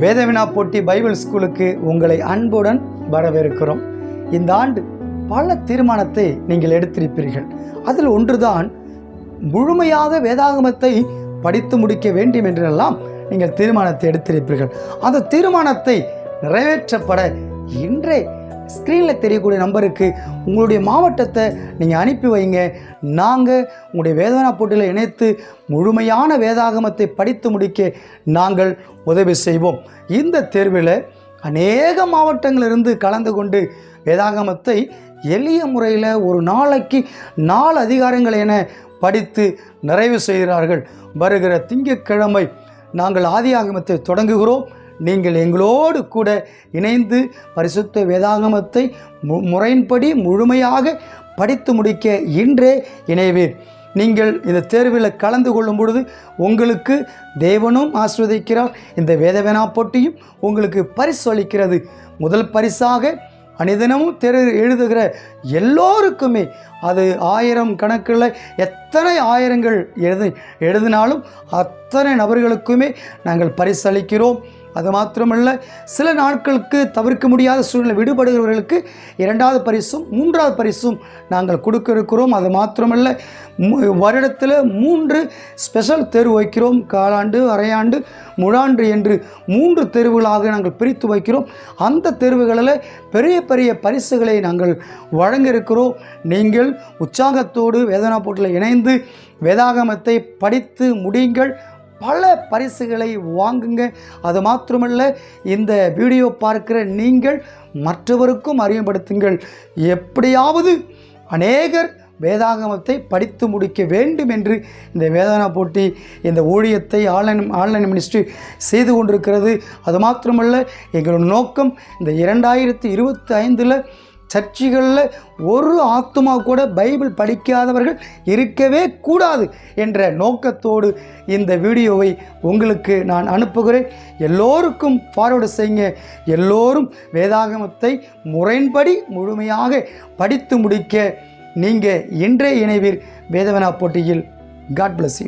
வேதவினா போட்டி பைபிள் ஸ்கூலுக்கு உங்களை அன்புடன் வரவேற்கிறோம். இந்த ஆண்டு பல தீர்மானத்தை நீங்கள் எடுத்திருப்பீர்கள். அதில் ஒன்றுதான் முழுமையாக வேதாகமத்தை படித்து முடிக்க வேண்டும் என்றெல்லாம் நீங்கள் தீர்மானத்தை எடுத்திருப்பீர்கள். அந்த தீர்மானத்தை நிறைவேற்றப்பட இன்றே ஸ்க்ரீனில் தெரியக்கூடிய நம்பருக்கு உங்களுடைய மாவட்டத்தை நீங்கள் அனுப்பி வைங்க. நாங்கள் உங்களுடைய வேதனா போட்டியில் இணைத்து முழுமையான வேதாகமத்தை படித்து முடிக்க நாங்கள் உதவி செய்வோம். இந்த தேர்வில் அநேக மாவட்டங்களிலிருந்து கலந்து கொண்டு வேதாகமத்தை எளிய முறையில் ஒரு நாளைக்கு நாலு அதிகாரங்கள் என படித்து நிறைவு செய்கிறார்கள். வருகிற திங்கட்கிழமை நாங்கள் ஆதியாகமத்தை தொடங்குகிறோம். நீங்கள் எங்களோடு கூட இணைந்து பரிசுத்த வேதாகமத்தை மு முறையின்படி முழுமையாக படித்து முடிக்க இன்றே இணைவீர் நீங்கள் இந்த தேர்வில் கலந்து கொள்ளும் பொழுது உங்களுக்கு தேவனும் ஆஸ்வதிக்கிறார் இந்த வேதவேனா போட்டியும் உங்களுக்கு பரிசு அளிக்கிறது. முதல் பரிசாக அனிதனமும் தெரு எழுதுகிற எல்லோருக்குமே அது ஆயிரம் கணக்கில் எத்தனை ஆயிரங்கள் எழுது எழுதினாலும் அத்தனை நபர்களுக்குமே நாங்கள் பரிசளிக்கிறோம் அது மாத்திரமல்ல சில நாட்களுக்கு தவிர்க்க முடியாத சூழ்நிலை விடுபடுகிறவர்களுக்கு இரண்டாவது பரிசும் மூன்றாவது பரிசும் நாங்கள் கொடுக்க இருக்கிறோம் அது மாத்திரமல்ல மு- வருடத்தில் மூன்று ஸ்பெஷல் தேர்வு வைக்கிறோம். காலாண்டு அரையாண்டு முழாண்டு என்று மூன்று தேர்வுகளாக நாங்கள் பிரித்து வைக்கிறோம். அந்த தேர்வுகளில் பெரிய பெரிய பரிசுகளை நாங்கள் வழங்க இருக்கிறோம் நீங்கள் உற்சாகத்தோடு வேதனா போட்டில் இணைந்து வேதாகமத்தை படித்து முடியுங்கள். பல பரிசுகளை வாங்குங்க. அது மாத்திரமல்ல இந்த வீடியோ பார்க்கிற நீங்கள் மற்றவருக்கும் அறிமுகப்படுத்துங்கள் எப்படியாவது அநேகர் வேதாகமத்தை படித்து முடிக்க வேண்டும் என்று இந்த வேதனா போட்டி இந்த ஊழியத்தை ஆன்லைன் ஆன்லைன் மினிஸ்ட்ரி செய்து கொண்டிருக்கிறது. அது மாத்திரமல்ல எங்களோட நோக்கம் இந்த இரண்டாயிரத்தி இருபத்தி ஐந்தில் சர்ச்சுகளில் ஒரு ஆத்துமா கூட பைபிள் படிக்காதவர்கள் இருக்கவே கூடாது என்ற நோக்கத்தோடு இந்த வீடியோவை உங்களுக்கு நான் அனுப்புகிறேன். எல்லோருக்கும் ஃபார்வர்டு செய்யுங்க. எல்லோரும் வேதாகமத்தை முறைன்படி முழுமையாக படித்து முடிக்க நீங்கள் இன்றே இணைவீர். வேதவனா போட்டியில் காட் பிளஸ் யூ